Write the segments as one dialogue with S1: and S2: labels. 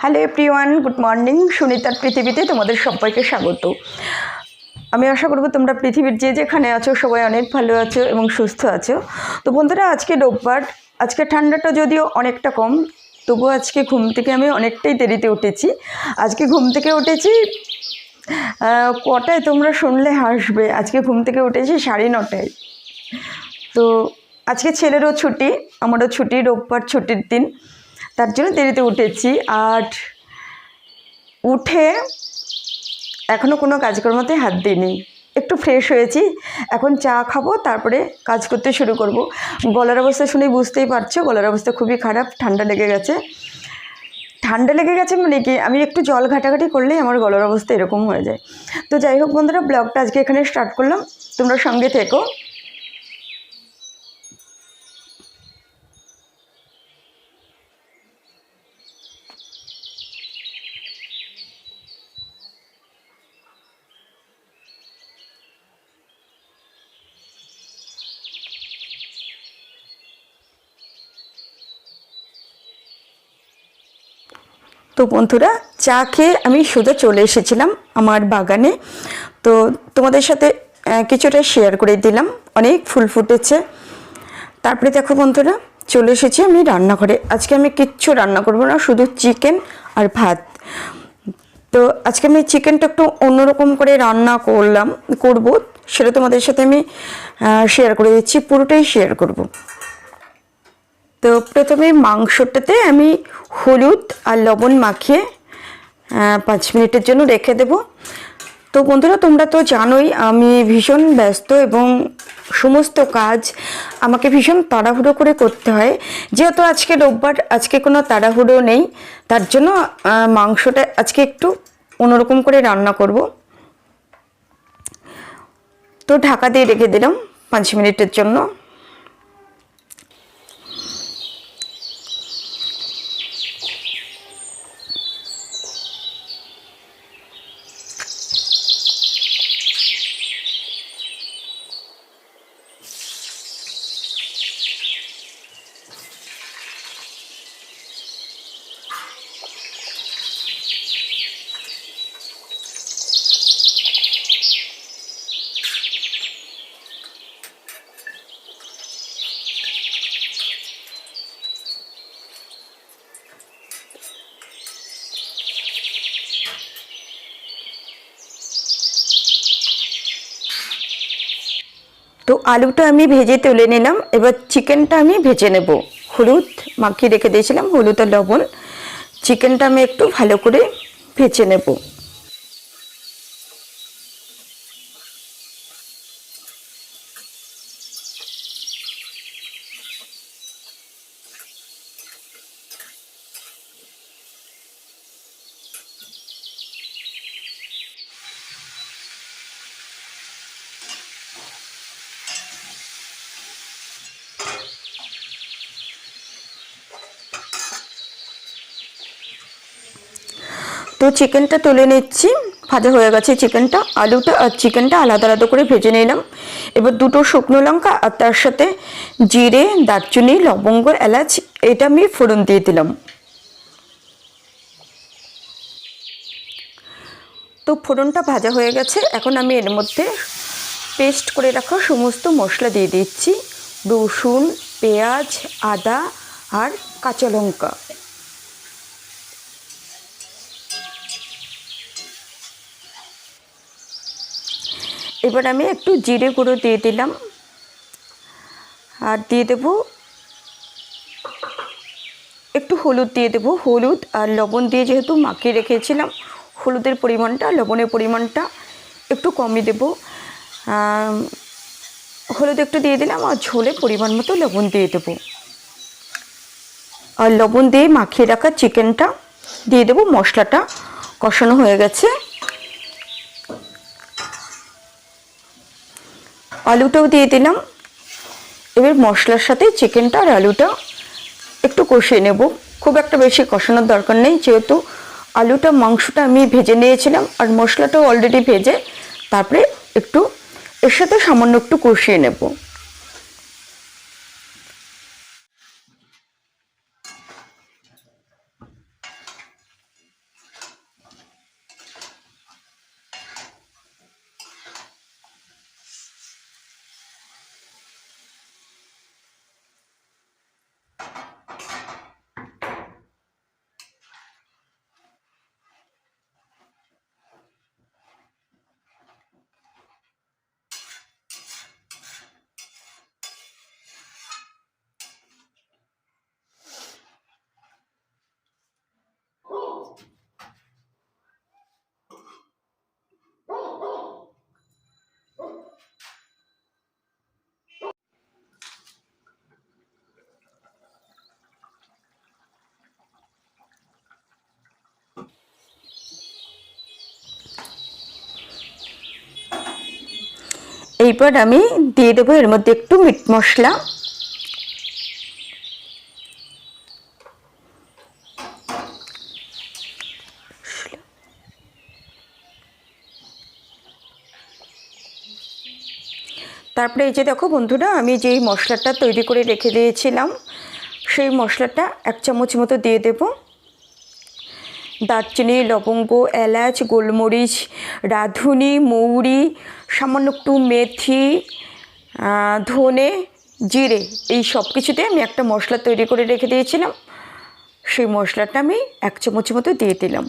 S1: Hello everyone good morning সুনিতার পৃথিবীতে তোমাদের সবাইকে স্বাগত। আমি আশা করব তোমরা পৃথিবীর যে যেখানে আছো, সবাই অনেক ভালো আছো এবং সুস্থ আছো। তো বন্ধুরা, আজকে রোববার। আজকে ঠান্ডাটা যদিও অনেকটা কম তবুও আজকে ঘুম থেকে আমি অনেকটাই দেরিতে উঠেছি। আজকে ঘুম থেকে উঠেছি কটায় তোমরা শুনলে হাসবে। আজকে ঘুম থেকে উঠেছি সাড়ে নটায়। তো আজকে ছেলেরও ছুটি, আমারও ছুটি রোববার ছুটির দিন। তার জন্য দেরিতে উঠেছি। আর উঠে এখনও কোনো কাজকর্মতে হাত দিইনি। একটু ফ্রেশ হয়েছি। এখন চা খাব, তারপরে কাজ করতে শুরু করব। গলার অবস্থা শুনে বুঝতেই পারছ, গলার অবস্থা খুবই খারাপ, ঠান্ডা লেগে গেছে। ঠান্ডা লেগে গেছে মানে কি, আমি একটু জল ঘাটাঘাটি করলেই আমার গলার অবস্থা এরকম হয়ে যায়। তো যাই হোক বন্ধুরা, ব্লগটা আজকে এখানে স্টার্ট করলাম। তোমরা সঙ্গে থেকো। তো বন্ধুরা, চা খেয়ে আমি সোজা চলে এসেছিলাম আমার বাগানে। তো তোমাদের সাথে কিছুটা শেয়ার করে দিলাম। অনেক ফুল ফুটেছে। তারপরে দেখো বন্ধুরা, চলে এসেছি আমি রান্নাঘরে। আজকে আমি কিচ্ছু রান্না করব না, শুধু চিকেন আর ভাত। তো আজকে আমি চিকেনটা একটু অন্যরকম করে রান্না করলাম, করব। সেটা তোমাদের সাথে আমি শেয়ার করে দিচ্ছি, পুরোটাই শেয়ার করব। তো প্রথমে মাংসটাতে আমি হলুদ আর লবণ মাখিয়ে পাঁচ মিনিটের জন্য রেখে দেব। তো বন্ধুরা, তোমরা তো জানোই আমি ভীষণ ব্যস্ত এবং সমস্ত কাজ আমাকে ভীষণ তাড়াহুড়ো করে করতে হয়। যেহেতু আজকে রোববার, আজকে কোনো তাড়াহুড়ো নেই, তার জন্য মাংসটা আজকে একটু অন্যরকম করে রান্না করব। তো ঢাকা দিয়ে রেখে দিলাম পাঁচ মিনিটের জন্য। আলুটা আমি ভেজে তুলে নিলাম। এবার চিকেনটা আমি ভেজে নেব। হলুদ মাখিয়ে রেখে দিয়েছিলাম, হলুদ আর লবণ। চিকেনটা আমি একটু ভালো করে ভেজে নেব। তো চিকেনটা তুলে নিচ্ছি। ভাজা হয়ে গেছে চিকেনটা, আলুটা আর চিকেনটা আলাদা আলাদা করে ভেজে নিলাম। এবার দুটো শুকনো লঙ্কা আর তার সাথে জিরে, দারচিনি, লবঙ্গ, এলাচ, এটা আমি ফোড়ন দিয়ে দিলাম। তো ফোড়নটা ভাজা হয়ে গেছে। এখন আমি এর মধ্যে পেস্ট করে রাখা সমস্ত মশলা দিয়ে দিচ্ছি। রসুন, পেঁয়াজ, আদা আর কাঁচা লঙ্কা। এবার আমি একটু জিরে গুঁড়ো দিয়ে দিলাম। আর দিয়ে দেবো একটু হলুদ দিয়ে দেবো। হলুদ আর লবণ দিয়ে যেহেতু মাখিয়ে রেখেছিলাম, হলুদের পরিমাণটা, লবণের পরিমাণটা একটু কমই দেবো। হলুদ একটু দিয়ে দিলাম আর ঝোলে পরিমাণ মতো লবণ দিয়ে দেবো। আর লবণ দিয়ে মাখিয়ে রাখা চিকেনটা দিয়ে দেবো। মশলাটা কষানো হয়ে গেছে। আলুটাও দিয়ে দিলাম। এবার মশলার সাথে চিকেনটা আর আলুটা একটু কষিয়ে নেব। খুব একটা বেশি কষানোর দরকার নেই, যেহেতু আলুটা, মাংসটা আমি ভেজে নিয়েছিলাম আর মশলাটাও অলরেডি ভেজে, তারপরে একটু এর সাথে সামান্য একটু কষিয়ে নেব। এইবার আমি দিয়ে দেবো এর মধ্যে একটু মিট মশলা। তারপরে এই যে দেখো বন্ধুরা, আমি যেই মশলাটা তৈরি করে রেখে দিয়েছিলাম, সেই মশলাটা এক চামচ মতো দিয়ে দেব। দারচিনি লবঙ্গ, এলাচ, গোলমরিচ, রাঁধুনি, মৌরি, সামান্য একটু মেথি ধনে, জিরে এই সব কিছুতে আমি একটা মশলা তৈরি করে রেখে দিয়েছিলাম। সেই মশলাটা আমি এক চামচ মতো দিয়ে দিলাম।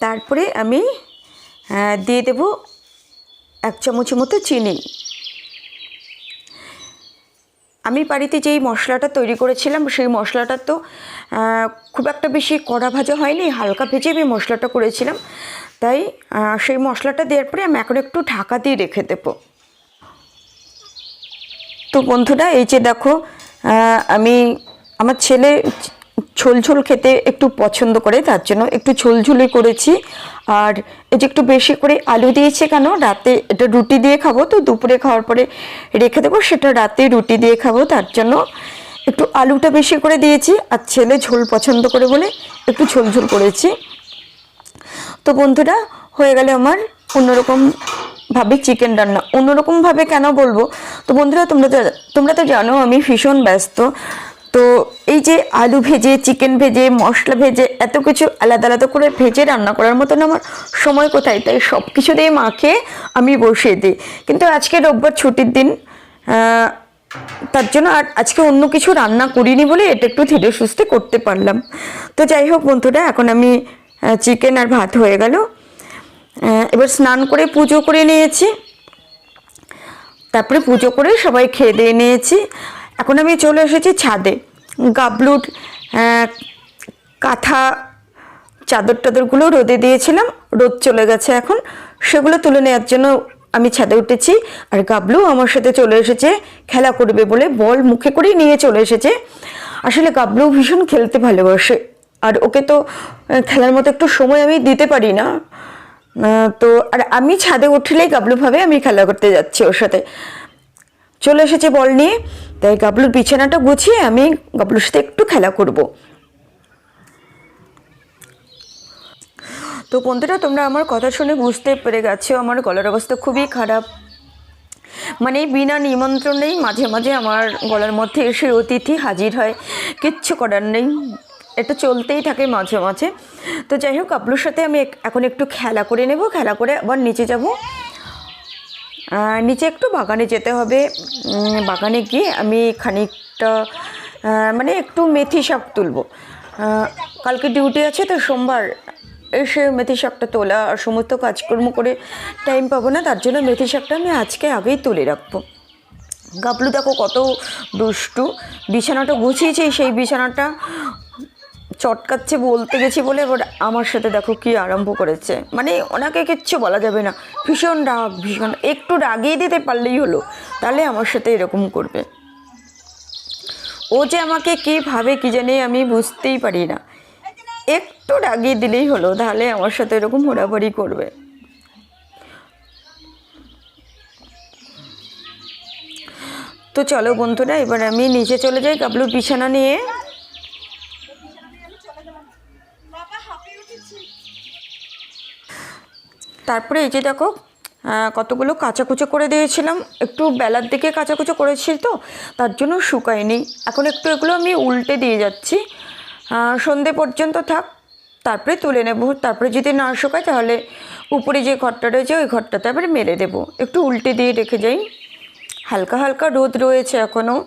S1: তারপরে আমি দিয়ে দেব এক চামচ মতো চিনি। আমি বাড়িতে যেই মশলাটা তৈরি করেছিলাম, সেই মশলাটা তো খুব একটা বেশি কড়া ভাজা হয়নি, হালকা ভেজে আমি মশলাটা করেছিলাম। তাই সেই মশলাটা দেওয়ার পরে আমি এখন একটু ঢাকা দিয়ে রেখে দেব। তো বন্ধুরা, এই যে দেখো আমি, আমার ছেলে ঝোল ঝোল খেতে একটু পছন্দ করে, তার জন্য একটু ঝোল ঝোলই করেছি। আর এই যে একটু বেশি করে আলু দিয়েছে কেন? রাতে এটা রুটি দিয়ে খাব, তো দুপুরে খাওয়ার পরে রেখে দেবো, সেটা রাতে রুটি দিয়ে খাব, তার জন্য একটু আলুটা বেশি করে দিয়েছি। আর ছেলে ঝোল পছন্দ করে বলে একটু ঝোল ঝোল করেছি। তো বন্ধুরা, হয়ে গেলে আমার অন্যরকম ভাবে চিকেন রান্না। অন্যরকম ভাবে কেন বলব? তো বন্ধুরা, তোমরা তো তোমরা তো জানো আমি ভীষণ ব্যস্ত। তো এই যে আলু ভেজে চিকেন ভেজে, মশলা ভেজে, এত কিছু আলাদা আলাদা করে ভেজে রান্না করার মতন আমার সময় কোথায়? তাই সব কিছু দিয়ে মাখে আমি বসিয়ে দিই। কিন্তু আজকে রোববার ছুটির দিন তার জন্য আর আজকে অন্য কিছু রান্না করিনি বলে এটা একটু ধীরে সুস্থে করতে পারলাম। তো যাই হোক বন্ধুরা, এখন আমি চিকেন আর ভাত হয়ে গেল। এবার স্নান করে পুজো করে নিয়েছি। তারপরে পুজো করে সবাই খেয়ে দিয়ে নিয়েছি। এখন আমি চলে এসেছি ছাদে। গাবলুর কাঁথা চাদর টাদরগুলো রোদে দিয়েছিলাম, রোদ চলে গেছে এখন। সেগুলো তুলে নেওয়ার জন্য আমি ছাদে উঠেছি আর গাবলু আমার সাথে চলে এসেছে, খেলা করবে বলে বল মুখে করেই নিয়ে চলে এসেছে। আসলে গাবলু ভীষণ খেলতে ভালোবাসে আর ওকে তো খেলার মতো একটু সময় আমি দিতে পারি না। তো আর আমি ছাদে উঠলেই গাবলু ভাবে আমি খেলা করতে যাচ্ছি ওর সাথে। চলে এসেছে বল নিয়ে। তাই গাবলুর বিছানাটা গুছিয়ে আমি গাবলুর সাথে একটু খেলা করব। তো বন্ধুরা, তোমরা আমার কথা শুনে বুঝতে পেরে গেছো, আমার গলার অবস্থা খুবই খারাপ। মানে বিনা নিমন্ত্রণেই মাঝে মাঝে আমার গলার মধ্যে এসে অতিথি হাজির হয়, কিচ্ছু করার নেই। এটা চলতেই থাকে মাঝে মাঝে। তো যাই হোক আপনার সাথে আমি এখন একটু খেলা করে নেব, খেলা করে আবার নিচে যাব। নিচে একটু বাগানে যেতে হবে। বাগানে গিয়ে আমি খানিকটা মানে একটু মেথি শাক তুলবো। কালকে ডিউটি আছে তো সোমবার এসে মেথি শাকটা তোলা আর সমস্ত কাজকর্ম করে টাইম পাবো না, তার জন্য মেথি শাকটা আমি আজকে আগেই তুলে রাখব। গাবলু দেখো কত দুষ্টু, বিছানাটা গুছিয়েছে সেই বিছানাটা। চটকাচ্ছে বলতে গেছি বলে, এবার আমার সাথে দেখো কি আরম্ভ করেছে। মানে ওনাকে কিচ্ছু বলা যাবে না। ভীষণ রাগ, ভীষণ। একটু রাগিয়ে দিতে পারলেই হলো, তাহলে আমার সাথে এরকম করবে। ও যে আমাকে কী ভাবে কি জানি আমি বুঝতেই পারি না। একটু রাগিয়ে দিলেই হলো, তাহলে আমার সাথে এরকম হোড়াবাড়ি করবে। তো চলো বন্ধুরা, এবার আমি নিচে চলে যাই কাবলুর বিছানা নিয়ে। তারপরে এই যে দেখো কতগুলো কাঁচাকুচো করে দিয়েছিলাম। একটু বেলার দিকে কাঁচাকুচো করেছি তো, তার জন্য শুকায়নি। এখন একটু এগুলো আমি উল্টে দিয়ে যাচ্ছি। সন্ধে পর্যন্ত থাক, তারপরে তুলে নেব। তারপরে যদি না শুকায়, তাহলে উপরে যে ঘরটা রয়েছে, ওই ঘরটা তারপরে মেরে দেবো। একটু উল্টে দিয়ে রেখে যাই। হালকা হালকা রোদ রয়েছে এখনও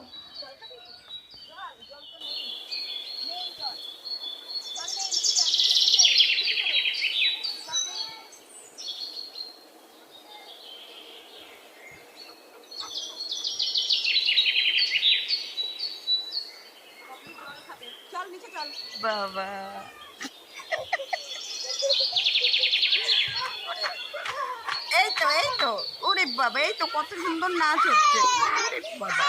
S1: বাবা এই তো এই তো। ওরে বাবা এই তো কত সুন্দর নাচ হচ্ছে। বাবা।